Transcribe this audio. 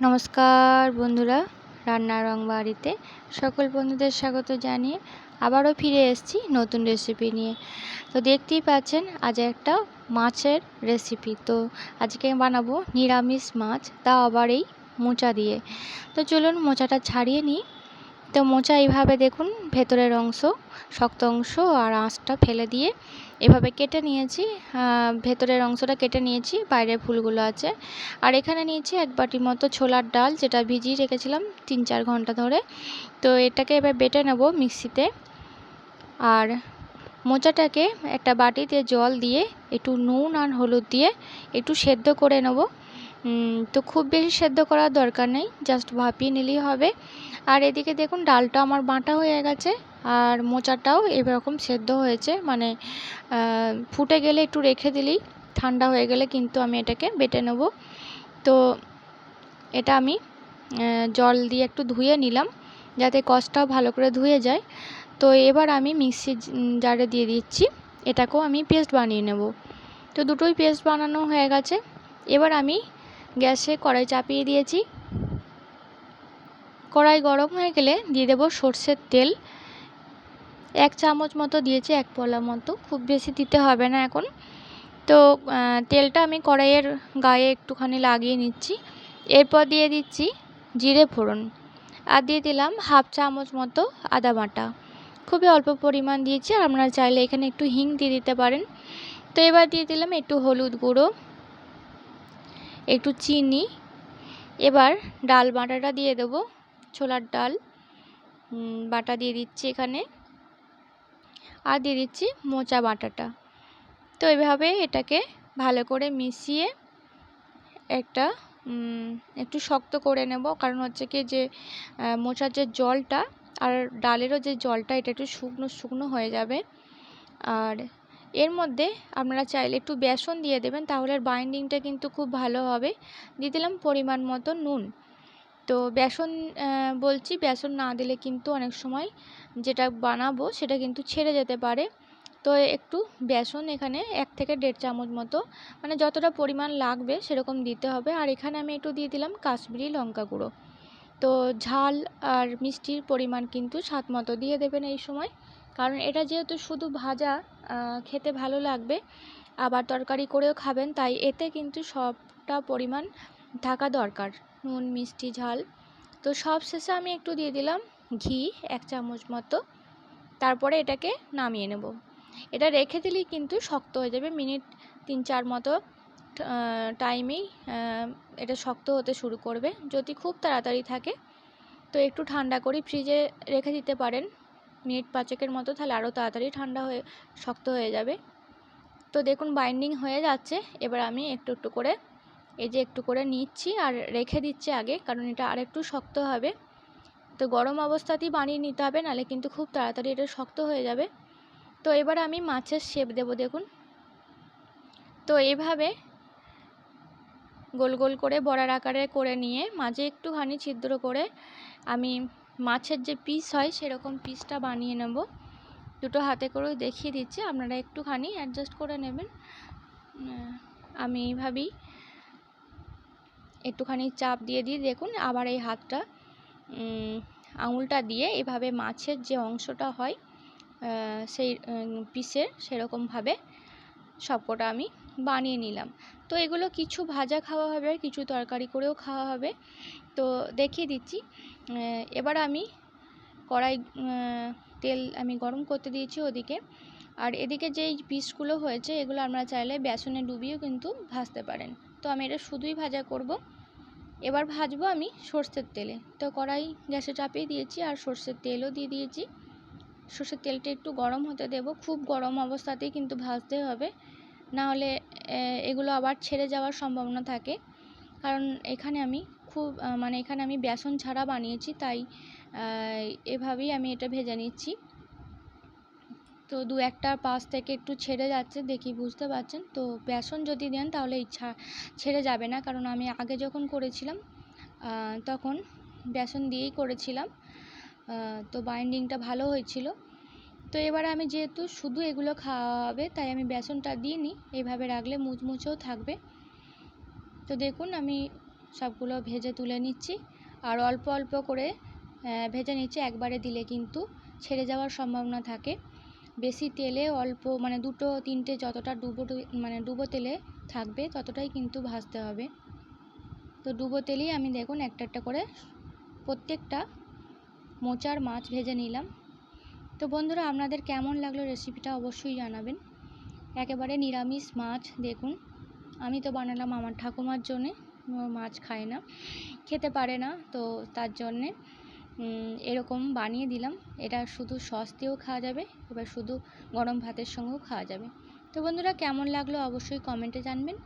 নমস্কার বন্ধুরা, রান্নার রং বাড়িতে সকল বন্ধুদের স্বাগত জানিয়ে আবারও ফিরে এসেছি নতুন রেসিপি নিয়ে। তো দেখতেই পাচ্ছেন, আজ একটা মাছের রেসিপি তো আজকে বানাবো নিরামিষ মাছ তা আবার এই মোচা দিয়ে। তো চলুন মোচাটা ছাড়িয়ে নিই। তো মোচা এইভাবে দেখুন, ভেতরের অংশ, শক্ত অংশ আর আঁশটা ফেলে দিয়ে এভাবে কেটে নিয়েছি। ভেতরের অংশটা কেটে নিয়েছি, বাইরের ফুলগুলো আছে। আর এখানে নিয়েছি এক বাটির মতো ছোলার ডাল, যেটা ভিজিয়ে রেখেছিলাম তিন চার ঘণ্টা ধরে। তো এটাকে এবার বেটে নেব মিক্সিতে। আর মোচাটাকে একটা বাটিতে জল দিয়ে, একটু নুন আর হলুদ দিয়ে একটু সেদ্ধ করে নেব। তো খুব বেশি সেদ্ধ করার দরকার নেই জাস্ট ভাপিয়ে নিলেই হবে। আর এদিকে দেখুন, ডালটা আমার বাটা হয়ে গেছে, আর মোচাটাও এরকম সেদ্ধ হয়েছে মানে ফুটে গেলে একটু রেখে দিলেই, ঠান্ডা হয়ে গেলে কিন্তু আমি এটাকে বেটে নেব। তো এটা আমি জল দিয়ে একটু ধুয়ে নিলাম, যাতে কষটাও ভালো করে ধুয়ে যায়। তো এবার আমি মিক্সি জারে দিয়ে দিচ্ছি, এটাকেও আমি পেস্ট বানিয়ে নেব। তো দুটোই পেস্ট বানানো হয়ে গেছে। এবার আমি গ্যাসে কড়াই চাপিয়ে দিয়েছি। কড়াই গরম হয়ে গেলে দিয়ে দেবো সর্ষের তেল। এক চামচ মতো দিয়েছি, এক পলা মতো। খুব বেশি দিতে হবে না এখন। তো তেলটা আমি কড়াইয়ের গায়ে একটুখানি লাগিয়ে নিচ্ছি। এরপর দিয়ে দিচ্ছি জিরে ফোড়ন। আর দিয়ে দিলাম হাফ চামচ মতো আদা বাটা। খুবই অল্প পরিমাণ দিয়েছি আর আপনারা চাইলে এখানে একটু হিং দিয়ে দিতে পারেন। তো এবার দিয়ে দিলাম একটু হলুদ গুঁড়ো। একটু চিনি। এবার ডাল বাটাটা দিয়ে দেবো, ছোলার ডাল। বাটা দিয়ে দিচ্ছি এখানে। আর দিয়ে দিচ্ছি মোচা বাটাটা। তো এইভাবে এটাকে ভালো করে মিশিয়ে একটা একটু শক্ত করে নেব। কারণ হচ্ছে কি যে মোচার যে জলটা আর ডালেরও যে জলটা, এটা একটু শুকনো শুকনো হয়ে যাবে। আর এর মধ্যে আপনারা চাইলে একটু বেসন দিয়ে দেবেন, তাহলে বাইন্ডিংটা কিন্তু খুব ভালো হবে। দিয়ে দিলাম পরিমাণ মতো নুন। তো বেসন বলছি বেসন না দিলে কিন্তু অনেক সময় যেটা বানাবো সেটা কিন্তু ছেড়ে যেতে পারে। তো একটু বেসন এখানে এক থেকে দেড় চামচ মতো মানে যতটা পরিমাণ লাগবে সেরকম দিতে হবে। আর এখানে আমি একটু দিয়ে দিলাম কাশ্মীরি লঙ্কা গুঁড়ো। তো ঝাল আর মিষ্টির পরিমাণ কিন্তু স্বাদ মতো দিয়ে দেবেন এই সময়। কারণ এটা যেহেতু শুধু ভাজা খেতে ভালো লাগবে, আবার তরকারি করেও খাবেন, তাই এতে কিন্তু সবটা পরিমাণ থাকা দরকার। নুন, মিষ্টি, ঝাল। তো সব শেষে আমি একটু দিয়ে দিলাম ঘি, এক চামচ মতো। তারপরে এটাকে নামিয়ে নেব। এটা রেখে দিলেই কিন্তু শক্ত হয়ে যাবে, মিনিট তিন চার মতো টাইমেই এটা শক্ত হতে শুরু করবে। যদি খুব তাড়াতাড়ি থাকে, তো একটু ঠান্ডা করে ফ্রিজে রেখে দিতে পারেন। মিনিট পাঁচেকের মতো, তাহলে আরও তাড়াতাড়ি ঠান্ডা হয়ে, শক্ত হয়ে যাবে। তো দেখুন, বাইন্ডিং হয়ে যাচ্ছে। এবার আমি একটু একটু করে, এই যে একটু করে নিচ্ছি আর রেখে দিচ্ছি আগে, কারণ এটা আর একটু শক্ত হবে। তো গরম অবস্থাতেই বানিয়ে নিতে হবে, নাহলে কিন্তু খুব তাড়াতাড়ি এটা শক্ত হয়ে যাবে। তো এবার আমি মাছের শেপ দেব, দেখুন। তো এইভাবে গোল গোল করে বড়ার আকারে করে নিয়ে, মাঝে একটুখানি ছিদ্র করে আমি মাছের যে পিস হয়, সেরকম পিসটা বানিয়ে নেব। দুটো হাতে করেও দেখিয়ে দিচ্ছি, আপনারা একটুখানি অ্যাডজাস্ট করে নেবেন। আমি এইভাবেই একটুখানি চাপ দিয়ে দিয়ে দেখুন, আবার এই হাতটা আঙুলটা দিয়ে এভাবে মাছের যে অংশটা হয় সেই পিসের সেরকমভাবে সবকটা আমি বানিয়ে নিলাম। তো এগুলো কিছু ভাজা খাওয়া হবে আর কিছু তরকারি করেও খাওয়া হবে। তো দেখিয়ে দিচ্ছি। এবার আমি কড়াই তেল আমি গরম করতে দিয়েছি ওদিকে। আর এদিকে যেই পিসগুলো হয়েছে, এগুলো আমরা চাইলে বেসনে ডুবিয়েও কিন্তু ভাজতে পারেন। তো আমি এটা শুধুই ভাজা করব। এবার ভাজবো আমি সর্ষের তেলে। তো কড়াই গ্যাসে চাপিয়ে দিয়েছি আর সর্ষের তেলও দিয়ে দিয়েছি। সর্ষের তেলটা একটু গরম হতে দেব। খুব গরম অবস্থাতেই কিন্তু ভাজতে হবে। না হলে এগুলো আবার ছেড়ে যাওয়ার সম্ভাবনা থাকে। কারণ এখানে আমি খুব মানে এখানে আমি বেসন ছাড়া বানিয়েছি, তাই এভাবেই আমি এটা ভেজে নিচ্ছি। তো দু একটা পাশ থেকে একটু ছেড়ে যাচ্ছে, দেখি বুঝতে পারছেন? তো বেসন যদি দেন তাহলে ইচ্ছা, ছেড়ে যাবে না। কারণ আমি আগে যখন করেছিলাম তখন বেসন দিয়েই করেছিলাম। তো বাইন্ডিংটা ভালো হয়েছিল। তো এবারে আমি যেহেতু শুধু এগুলো খাওয়া হবে তাই আমি বেসনটা দিইনি। এইভাবে রাখলে মুচমুচেও থাকবে। তো দেখুন, আমি সবগুলো ভেজে তুলে নিচ্ছি। আর অল্প অল্প করে ভেজে নিচ্ছি। একবারে দিলে কিন্তু ছেড়ে যাওয়ার সম্ভাবনা থাকে। বেশি তেলে অল্প মানে দুটো, তিনটে যতটা ডুবো মানে ডুবো তেলে থাকবে, ততটাই কিন্তু ভাজতে হবে। তো ডুবো তেলেই আমি দেখুন একটা একটা করে প্রত্যেকটা মোচার মাছ ভেজে নিলাম। তো বন্ধুরা, আপনাদের কেমন লাগল রেসিপিটা অবশ্যই জানাবেন। একেবারে নিরামিষ মাছ, দেখুন। আমি তো বানালাম আমার ঠাকুমার জন্যে মাছ খায় না, খেতে পারে না, তো তার জন্যে এরকম বানিয়ে দিলাম। এটা শুধু সস দিয়েও খাওয়া যাবে, এবার শুধু গরম ভাতের সঙ্গেও খাওয়া যাবে। তো বন্ধুরা, কেমন লাগল অবশ্যই কমেন্টে জানবেন।